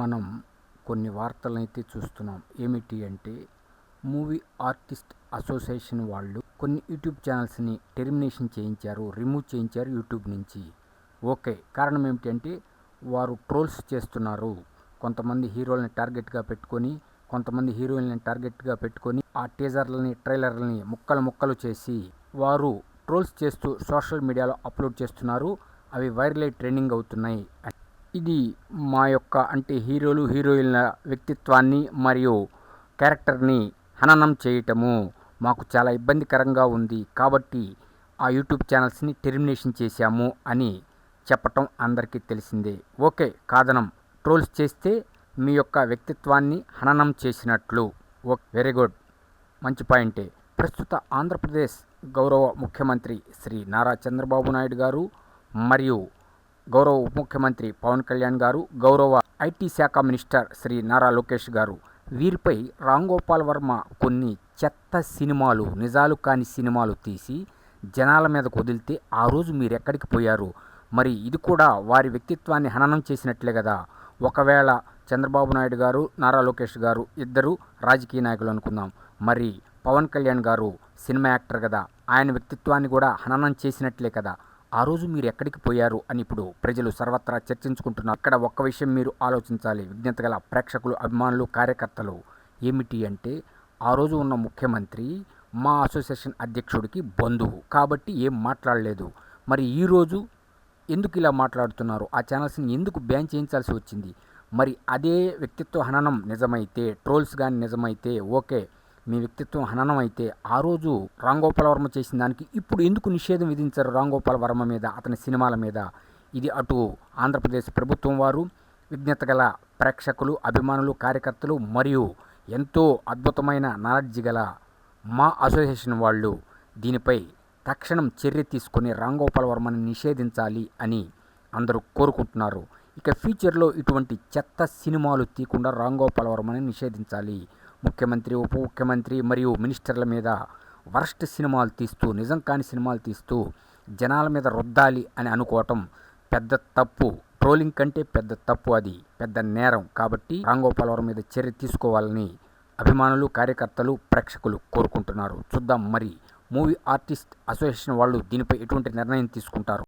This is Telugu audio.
మనం కొన్ని వార్తలనైతే చూస్తున్నాం. ఏమిటి అంటే మూవీ ఆర్టిస్ట్ అసోసియేషన్ వాళ్ళు కొన్ని యూట్యూబ్ ఛానల్స్ని టెర్మినేషన్ చేయించారు రిమూవ్ చేయించారు యూట్యూబ్ నుంచి. ఓకే కారణం ఏమిటి అంటే వారు ట్రోల్స్ చేస్తున్నారు. కొంతమంది హీరోలని టార్గెట్గా పెట్టుకొని కొంతమంది హీరోయిన్లని టార్గెట్గా పెట్టుకొని ఆ టీజర్లని ట్రైలర్లని ముక్కలు ముక్కలు చేసి వారు ట్రోల్స్ చేస్తూ సోషల్ మీడియాలో అప్లోడ్ చేస్తున్నారు. అవి వైరల్ ట్రెండింగ్ అవుతున్నాయి. ఇది మా యొక్క అంటే హీరోలు హీరోయిన్ల వ్యక్తిత్వాన్ని మరియు క్యారెక్టర్ని హననం చేయటము మాకు చాలా ఇబ్బందికరంగా ఉంది. కాబట్టి ఆ యూట్యూబ్ ఛానల్స్ని టెర్మినేషన్ చేశాము అని చెప్పటం అందరికీ తెలిసిందే. ఓకే కాదనం. ట్రోల్స్ చేస్తే మీ యొక్క వ్యక్తిత్వాన్ని హననం చేసినట్లు. Oh very good. మంచి పాయింటే. ప్రస్తుత ఆంధ్రప్రదేశ్ గౌరవ ముఖ్యమంత్రి శ్రీ నారా చంద్రబాబు నాయుడు గారు మరియు గౌరవ ఉప ముఖ్యమంత్రి పవన్ కళ్యాణ్ గారు గౌరవ ఐటీ శాఖ మినిస్టర్ శ్రీ నారా లోకేష్ గారు. వీరిపై రామ్ గోపాల్ వర్మ కొన్ని చెత్త సినిమాలు నిజాలు కాని సినిమాలు తీసి జనాల మీదకు వదిలితే ఆ రోజు మీరు ఎక్కడికి పోయారు? మరి ఇది కూడా వారి వ్యక్తిత్వాన్ని హననం చేసినట్లే కదా? ఒకవేళ చంద్రబాబు నాయుడు గారు నారా లోకేష్ గారు ఇద్దరు రాజకీయ నాయకులు అనుకుందాం. మరి పవన్ కళ్యాణ్ గారు సినిమా యాక్టర్ కదా. ఆయన వ్యక్తిత్వాన్ని కూడా హననం చేసినట్లే కదా? ఆ రోజు మీరు ఎక్కడికి పోయారు అని ఇప్పుడు ప్రజలు సర్వత్రా చర్చించుకుంటున్నారు. అక్కడ ఒక్క విషయం మీరు ఆలోచించాలి. విజ్ఞత గల ప్రేక్షకులు అభిమానులు కార్యకర్తలు ఏమిటి అంటే ఆ రోజు ఉన్న ముఖ్యమంత్రి మా అసోసియేషన్ అధ్యక్షుడికి బంధువు. కాబట్టి ఏం మాట్లాడలేదు. మరి ఈరోజు ఎందుకు ఇలా మాట్లాడుతున్నారు? ఆ ఛానల్స్ని ఎందుకు బ్యాన్ చేయించాల్సి వచ్చింది? మరి అదే వ్యక్తిత్వ హననం నిజమైతే ట్రోల్స్ కానీ నిజమైతే ఓకే. మీ వ్యక్తిత్వం హననం అయితే ఆ రోజు రాంగోపాల వర్మ చేసిన దానికి ఇప్పుడు ఎందుకు నిషేధం విధించారు రాంగోపాల వర్మ మీద అతని సినిమాల మీద? ఇది అటు ఆంధ్రప్రదేశ్ ప్రభుత్వం వారు విజ్ఞత గల ప్రేక్షకులు అభిమానులు కార్యకర్తలు మరియు ఎంతో అద్భుతమైన నాలెడ్జ్ గల మా అసోసియేషన్ వాళ్ళు దీనిపై తక్షణం చర్య తీసుకొని రాంగోపాల్ వర్మని నిషేధించాలి అని అందరూ కోరుకుంటున్నారు. ఇక ఫ్యూచర్లో ఇటువంటి చెత్త సినిమాలు తీయకుండా రాంగోపాల్ వర్మని నిషేధించాలి. ముఖ్యమంత్రి ఉప ముఖ్యమంత్రి మరియు మినిస్టర్ల మీద వరస్ట్ సినిమాలు తీస్తూ నిజం కాని సినిమాలు తీస్తూ జనాల మీద రుద్దాలి అని అనుకోవటం పెద్ద తప్పు. ట్రోలింగ్ కంటే పెద్ద తప్పు అది. పెద్ద నేరం. కాబట్టి రాంగోపాలవరం మీద చర్య తీసుకోవాలని అభిమానులు కార్యకర్తలు ప్రేక్షకులు కోరుకుంటున్నారు. చూద్దాం మరి. మూవీ ఆర్టిస్ట్ అసోసియేషన్ వాళ్ళు దీనిపై ఎటువంటి నిర్ణయం తీసుకుంటారు?